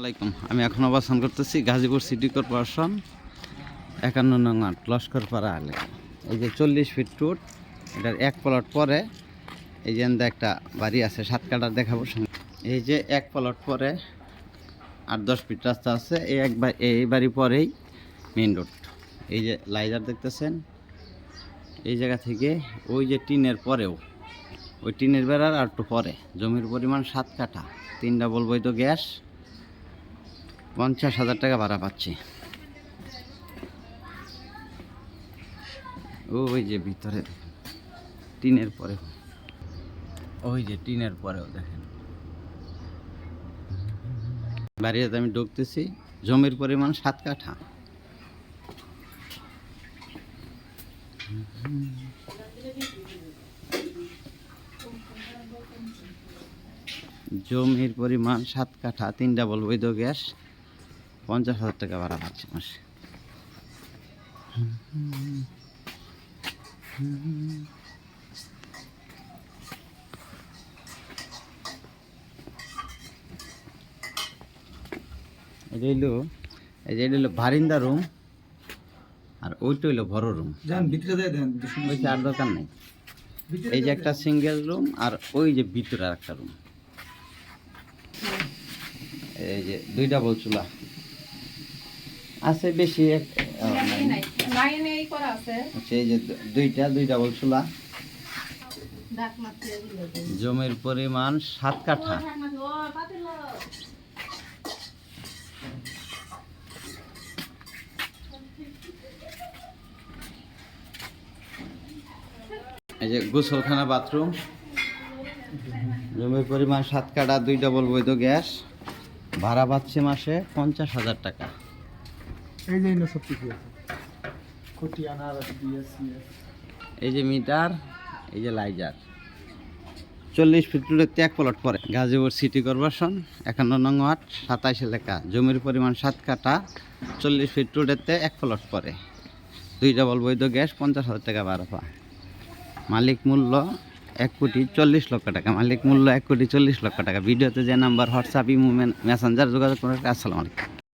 আলাইকুম। আমি এখন অবস্থান করতেছি গাজীপুর সিটি কর্পোরেশন, একান্ন নং আট লস্করপাড়া এলাকা এই যে চল্লিশ ফিট টুট এটার এক প্লট পরে, এই যে একটা বাড়ি আছে, সাত কাটার দেখাবো। এই যে এক প্লট পরে আট দশ ফিট রাস্তা আছে, এই এক এই বাড়ি পরেই মেইন রোড। এই যে লাইজার দেখতেছেন, এই জায়গা থেকে ওই যে টিনের পরেও, ওই টিনের বেড়ার আর একটু পরে, জমির পরিমাণ সাত কাঠা, তিন ডাবল বৈধ গ্যাস পঞ্চাশ হাজার টাকা ভাড়া পাচ্ছি। ওই যে ভিতরে, টিনের পরে। ওই যে টিনের পরেও দেখেন। বাড়িতে আমি ঢুকতেছি, জমির পরিমাণ সাত কাঠা। জমির পরিমাণ সাত কাঠা তিন ডাবল বৈধ গ্যাস। পঞ্চাশ হাজার টাকা ভাড়া পাচ্ছে মাসে। এটা হইল এই যে এটা হইল বারিন্দা রুম আর ওইটা হইল বড় রুম আর দরকার নেই। এই যে একটা সিঙ্গেল রুম আর ওই যে ভিতরে আর একটা রুম এই যে দুইটা বল চুলা। আছে বেশি এই আচ্ছা, যে দুইটা দুইটা বল চুলা। ডাক মারতে দিলে তো। জমির পরিমাণ সাত কাঠা। এই যে গোসলখানা বাথরুম। জমির পরিমাণ সাত কাঠা দুই ডবল বৈধ গ্যাস। ভাড়া পাচ্ছে মাসে পঞ্চাশ হাজার টাকা। এই যে সব কিছু আছে? কোটি আনার এই যে মিটার এই যে লাইজার। চল্লিশ ফিট রোডের এক প্লট পরে গাজীপুর সিটি কর্পোরেশন একান্ন নং ওয়ার্ড সাতাইশ এলাকা জমির পরিমাণ সাত কাটা চল্লিশ ফিট রোডেতে এক প্লট পরে। দুই ডাবল বৈধ গ্যাস পঞ্চাশ হাজার টাকা ভাড়া পায় মালিক মূল্য এক কোটি চল্লিশ লক্ষ টাকা। মালিক মূল্য এক কোটি চল্লিশ লক্ষ টাকা। ভিডিওতে যে নাম্বার হোয়াটসঅ্যাপ ইমো মেসেঞ্জার যোগাযোগ করে আসসালামু আলাইকুম।